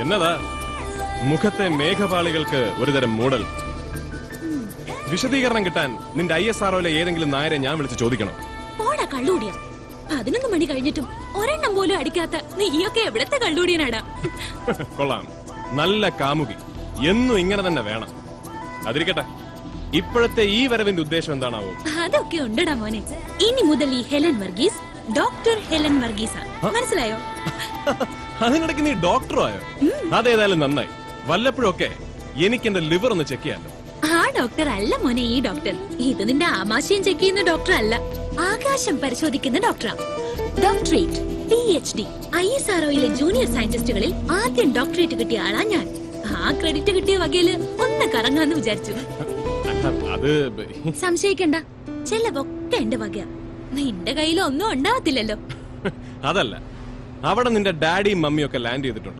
എന്നതാ? മുഖത്തെ മേഘപാളികൾക്ക് ഒരുതരം മൂടൽ. വിശദീകരണം കിട്ടാൻ നിന്റെ ഐ എസ് ആർഒയിലെ ഏതെങ്കിലും നായരെ ഞാൻ വിളിച്ച് ചോദിക്കണം. പോടാ കള്ളൂടിയ പതിനൊന്ന് മണി കഴിഞ്ഞിട്ടും ഒരെണ്ണം പോലും അടിക്കാത്ത നീയൊക്കെ എവിടത്തെ കള്ളൂടിയനാണ് കൊള്ളാം. നല്ല കാമുകി. എന്നും ഇങ്ങനെ തന്നെ വേണം. അതിരിക്കട്ടെ. ഇപ്പോഴത്തെ ഈ വരവിന്റെ ഉദ്ദേശം എന്താണാവോ? അതൊക്കെ ഉണ്ടടാ മോനെ. ഇനി മുതൽ ഈ ഹെലൻ വർഗീസ് ഡോക്ടർ ഹെലൻ വർഗീസ്. മനസ്സിലായോ? അതിനിടയ്ക്ക് നീ ഡോക്ടറോ ആയോ? അതേതായാലും നന്നായി. വല്ലപ്പോഴൊക്കെ എനിക്ക് എന്റെ ലിവർ ഒന്ന് ചെക്ക് ചെയ്യാലോ. ആ ഡോക്ടർ അല്ല മോനെ ഈ ഡോക്ടർ. ഇത് നിന്റെ ആമാശയം ചെക്ക് ചെയ്യുന്ന ഡോക്ടർ അല്ല. ആകാശം പരിശോധിക്കുന്ന ഡോക്ടറാ. Doctorate P H D I S ആർഒയിലെ junior സയന്റിസ്റ്റുകളിൽ ആദ്യം ഡോക്ടറേറ്റ് കിട്ടിയ ആളാ ഞാൻ. ആ ക്രെഡിറ്റ് കിട്ടിയ വകയിൽ ഒന്ന് കറങ്ങാന്ന് വിചാരിച്ചു. സംശയിക്കണ്ട. ചെലവൊക്കെ എന്റെ വകയാ. നിന്റെ കയ്യിൽ ഒന്നും ഉണ്ടാവത്തില്ലല്ലോ അതല്ല. അവിടെ നിന്റെ ഡാഡിയും മമ്മിയും ഒക്കെ ലാൻഡ് ചെയ്തിട്ടുണ്ട്.